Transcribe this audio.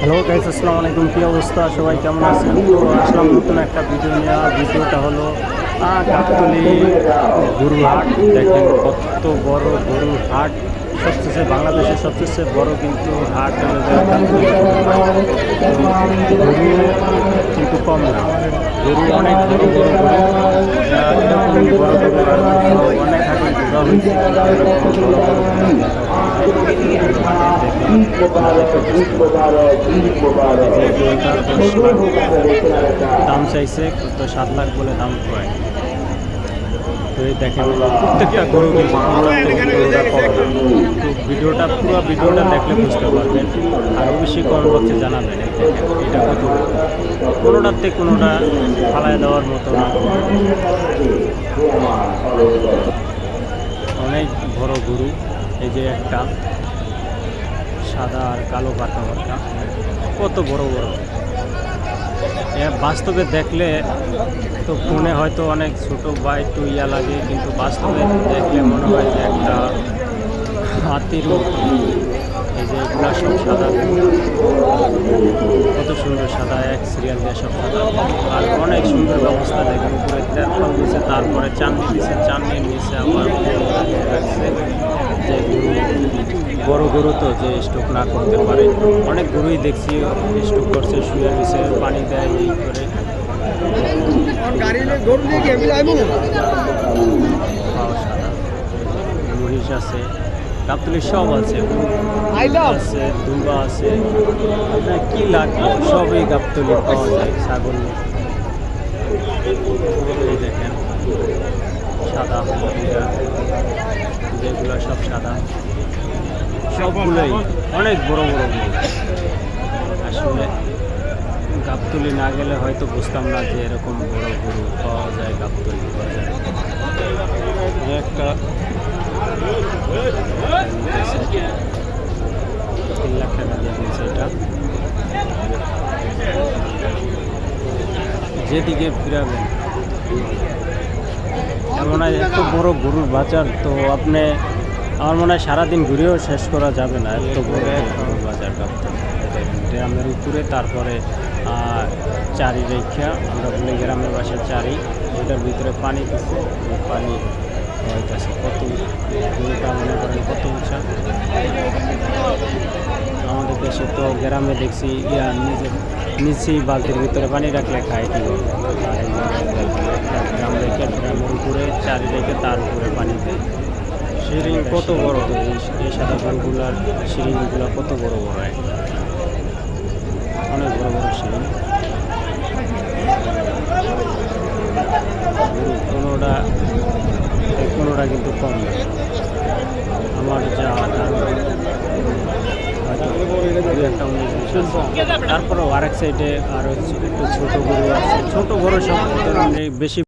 Hello guys আসসালামু আলাইকুম কী অবস্থা? সবাই কেমন আছেন? তো আসলাম নতুন একটা ভিডিও আর ভিডিওটা হলো গাবতলী গরুর হাট দেখেন কত বড় গরুর হাট সবচেয়ে বাংলাদেশের সবচেয়ে বড় কিন্তু হাট গরু কিন্তু কম না। গরু অনেক বড় বড় গরু। বড় গরু দাম চাইছে তো সাত লাখ বলে দাম এই দেখেন, প্রত্যেকটা ভিডিওটা, পুরো ভিডিওটা দেখলে বুঝতে পারবেন। আর অবশ্যই কমেন্ট বক্সে জানাবেন এটা কত। কোনোটার থেকে কোনোটা ফালায় দেওয়ার মতো না। অনেক বড় গরু, এই যে একটা সাদা আর কালো পাতা মার্কা কত বড় বড় বাস্তবে দেখলে তো ফোনে হয়তো অনেক ছোট বা একটু ইয়া লাগে, কিন্তু বাস্তবে দেখলে মনে হয় যে একটা হাতির। এই যে এগুলা সব সাদা সুন্দর সাদা এক সিরিয়াল দিয়ে সব সাদা আর অনেক সুন্দর ব্যবস্থা দেখেন উপরে তেরপাল দিচ্ছে তারপরে চাননি দিচ্ছে চাননির নিচে আবার রাখছে যে গরু বড় গরু তো যে স্টোক না করতে পারে। অনেক গরুই দেখছি স্টোক করছে শুয়ে নিচে পানি দেয় এই করে। মহিষ আছে। গাবতলি সব আছে। আছে দুর্বা আছে। আপনার কি লাগবে? সবই গাবতলি পাওয়া যায় ছাগল। এই দেখেন সাদা যেগুলো সব সাদা। সবগুলোই অনেক বড় বড় আসলে গাবতলি না গেলে হয়তো বুঝতাম না যে এরকম বড় গরু পাওয়া যায় গাবতলি পাওয়া যায়। একটা যেদিকে ফিরাবেন। এমন এত বড় গরুর বাজার, তো আপনি, আমার মনে হয় সারাদিন ঘুরেও শেষ করা যাবে না এত বড় গরুর বাজার গ্রামের উপরে, তারপরে চারি রেখা, আমরা বলি গ্রামের বাসায় চারি ওইটার ভিতরে পানি দিচ্ছে পানি হইতেছে কত গরুটা মনে করেন কত উঁচা আমাদের দেশে তো গ্রামে দেখছি ইয়া নিজে নিচেই বালতির ভিতরে পানি রাখলে খায় কি গ্রাম রেখে গ্রামের উপরে চারি রেখে তার উপরে পানি দেয়। সিঁড়ি কত বড়? এই এই সাদা গরুগুলার সিঁড়িগুলো কত বড় বড় হয়? অনেক বড় বড় সিঁড়ি গরু কোনোটা কোনোটা কিন্তু কম আমার যা। তারপরেও আরেক সাইডে আরও একটু ছোট গরু আছে ছোট গরু সব বেশি